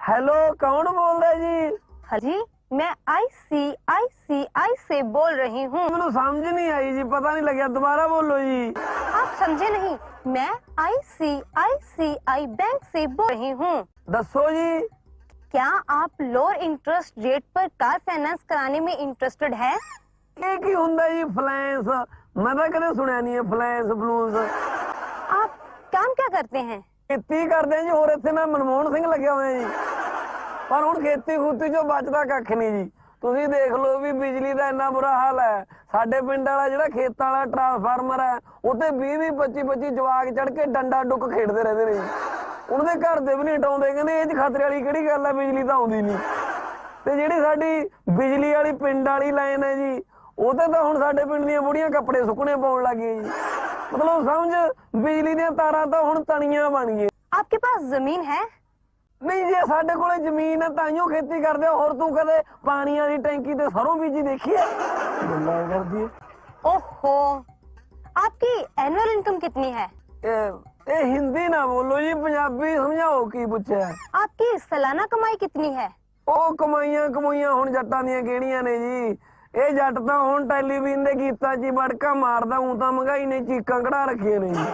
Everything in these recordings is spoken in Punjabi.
हेलो कौन बोल रहे जी? हाँ जी मैं आई सी आई सी आई से बोल रही हूँ। मैं समझ नहीं आई जी पता नहीं लगे दोबारा बोलो जी। आप समझे नहीं मैं आई सी आई सी आई बैंक से बोल रही हूँ। दसो जी। क्या आप लोअर इंटरेस्ट रेट पर कार फाइनेंस कराने में इंटरेस्टेड है? एक ही होंगे जी फ्लैंस मैं तो कभी सुना नहीं है फ्लैंस ब्लूज आप काम क्या करते हैं? खेती करते हैं जी और इतने मैं मनमोहन सिंह लगे हुए हैं जी। ਪਰ ਹੁਣ ਖੇਤੀ ਖੂਤੀ ਚੋਂ ਬਚਦਾ ਕੱਖ ਨਹੀਂ ਜੀ ਤੁਸੀਂ ਦੇਖ ਲਓ ਵੀ ਬਿਜਲੀ ਦਾ ਇੰਨਾ ਬੁਰਾ ਹਾਲ ਹੈ ਸਾਡੇ ਪਿੰਡ ਵਾਲਾ ਜਿਹੜਾ ਖੇਤਾਂ ਵਾਲਾ ਟਰਾਂਸਫਾਰਮਰ ਹੈ ਉੱਤੇ 20 20 25 25 ਜਵਾਕ ਚੜ ਕੇ ਡੰਡਾ ਡੁੱਕ ਖੇਡਦੇ ਰਹਿੰਦੇ ਨੇ ਜੀ ਉਹਨਾਂ ਦੇ ਘਰ ਦੇ ਵੀ ਨਹੀਂ ਟਾਉਂਦੇ ਕਹਿੰਦੇ ਇਹ ਚ ਖਤਰੇ ਵਾਲੀ ਕਿਹੜੀ ਗੱਲ ਹੈ ਬਿਜਲੀ ਤਾਂ ਆਉਂਦੀ ਨਹੀਂ ਤੇ ਜਿਹੜੀ ਸਾਡੀ ਬਿਜਲੀ ਵਾਲੀ ਪਿੰਡ ਵਾਲੀ ਲਾਈਨ ਹੈ ਜੀ ਉਹ ਤੇ ਤਾਂ ਹੁਣ ਸਾਡੇ ਪਿੰਡ ਦੀਆਂ ਬੁੜੀਆਂ ਕੱਪੜੇ ਸੁੱਕਣੇ ਪਾਉਣ ਲੱਗ ਗਈਆਂ ਜੀ ਮਤਲਬ ਸਮਝ ਬਿਜਲੀ ਦੀਆਂ ਤਾਰਾਂ ਤਾਂ ਹੁਣ ਤਣੀਆਂ ਬਣ ਗਈਆਂ आपके पास जमीन है ਨਹੀਂ ਜੇ ਸਾਡੇ ਕੋਲੇ ਜ਼ਮੀਨ ਹੈ ਤਾਈਓ ਖੇਤੀ ਕਰਦੇ ਆ ਹੋਰ ਤੂੰ ਕਦੇ ਪਾਣੀ ਵਾਲੀ ਟੈਂਕੀ ਤੇ ਸਰੋਂ ਬੀਜੀ ਦੇਖੀ ਹੈ ਗੱਲਾਂ ਕਰਦੀ ਹੈ ओहो आपकी एनुअल इनकम कितनी है ਇਹ ਇਹ ਹਿੰਦੀ ਨਾ ਬੋਲੋ ਜੀ ਪੰਜਾਬੀ ਸਮਝਾਓ ਕੀ ਪੁੱਛਿਆ आपकी सालाना कमाई कितनी है ਉਹ ਕਮਾਈਆਂ ਕਮਾਈਆਂ ਹੁਣ ਜੱਟਾਂ ਦੀਆਂ ਕਿਹੜੀਆਂ ਨੇ ਜੀ ਇਹ ਜੱਟ ਤਾਂ ਹੁਣ ਟੈਲੀਵਿਜ਼ਨ ਦੇ ਗੀਤਾਂ 'ਚ ਹੀ ਵੜਕਾ ਮਾਰਦਾ ਹੂੰ ਤਾਂ ਮਹਿੰਗਾਈ ਨੇ ਚੀਕਾਂ ਕਢਾ ਰੱਖੀਆਂ ਨੇ ਜੀ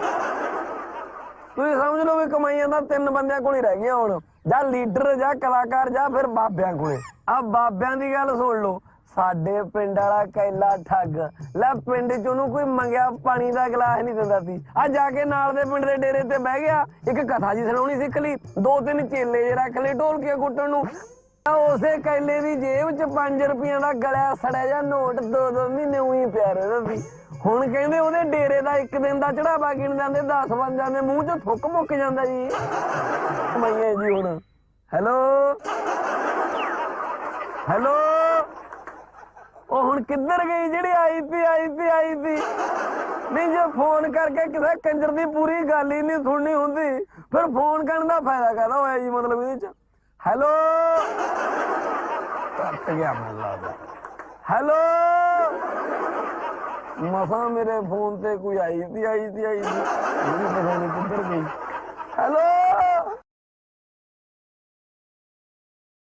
ਤੁਸੀਂ ਸਮਝ ਲਓ ਵੀ ਕਮਾਈਆਂ ਤਾਂ ਤਿੰਨ ਬੰਦਿਆਂ ਕੋਲ ਹੀ ਰਹਿ ਗਈਆਂ ਹੁਣ। ਜਾਂ ਲੀਡਰ, ਜਾਂ ਕਲਾਕਾਰ, ਜਾਂ ਫਿਰ ਬਾਬਿਆਂ ਕੋਲੇ। ਆ ਬਾਬਿਆਂ ਦੀ ਗੱਲ ਸੁਣ ਲਓ। ਸਾਡੇ ਪਿੰਡ ਵਾਲਾ ਕੈਲਾ ਠੱਗ। ਲੈ ਪਿੰਡ ਚ ਉਹਨੂੰ ਕੋਈ ਮੰਗਿਆ ਪਾਣੀ ਦਾ ਗਲਾਸ ਨਹੀਂ ਦਿੰਦਾ ਸੀ। ਆ ਜਾ ਕੇ ਨਾਲ ਦੇ ਪਿੰਡ ਦੇ ਡੇਰੇ ਤੇ ਬਹਿ ਗਿਆ। ਇੱਕ ਕਥਾ ਜੀ ਸੁਣਾਉਣੀ ਸਿੱਖ ਲਈ। ਦੋ ਤਿੰਨ ਚੇਲੇ ਜੇ ਰੱਖ ਲਏ ਢੋਲਕੀਆਂ ਕੁੱਟਣ ਨੂੰ। ਤਾਂ ਉਸੇ ਕੈਲੇ ਦੀ ਜੇਬ 'ਚ 5 ਰੁਪਈਆਂ ਦਾ ਗਲਿਆ ਸੜਿਆ ਜਾਂ ਨੋਟ ਦੋ ਦੋ ਮਹੀਨੇ ਉਹੀ ਪਿਆ ਰਹਿੰਦਾ ਸੀ। ਹੁਣ ਕਹਿੰਦੇ ਉਹਦੇ ਡੇਰੇ ਦਾ ਇੱਕ ਦਿਨ ਦਾ ਚੜਾਵਾ ਗਿਣ ਜਾਂਦੇ 10 ਬਣ ਜਾਂਦੇ, ਮੂੰਹ 'ਚ ਥੁੱਕ ਮੁੱਕ ਜਾਂਦਾ ਜੀ। ਕਮਾਈਆਂ ਜੀ ਹੁਣ। ਹੈਲੋ? ਹੈਲੋ? ਉਹ ਹੁਣ ਕਿੱਧਰ ਗਈ ਜਿਹੜੀ ਆਈ ਸੀ ਆਈ ਸੀ ਆਈ ਸੀ ਨਹੀਂ, ਜੇ ਫੋਨ ਕਰਕੇ ਕਿਸੇ ਕੰਜਰ ਦੀ ਪੂਰੀ ਗੱਲ ਹੀ ਨਹੀਂ ਸੁਣਨੀ ਹੁੰਦੀ, ਫਿਰ ਫੋਨ ਕਰਨ ਦਾ ਫਾਇਦਾ ਕਾਹਦਾ ਹੋਇਆ ਜੀ ਮਤਲਬ ਇਹਦੇ ਚ? ਹੈਲੋ? ਕੱਟ ਗਿਆ ਮੈਨੂੰ ਲੱਗਦਾ। ਹੈਲੋ? ਮਸਾਂ ਮੇਰੇ ਫੋਨ ਤੇ ਕੋਈ ਆਈ ਸੀ ਆਈ ਸੀ ਆਈ ਸੀ। ਇਹ ਪਤਾ ਨਹੀਂ ਕਿੱਧਰ ਗਈ। ਹੈਲੋ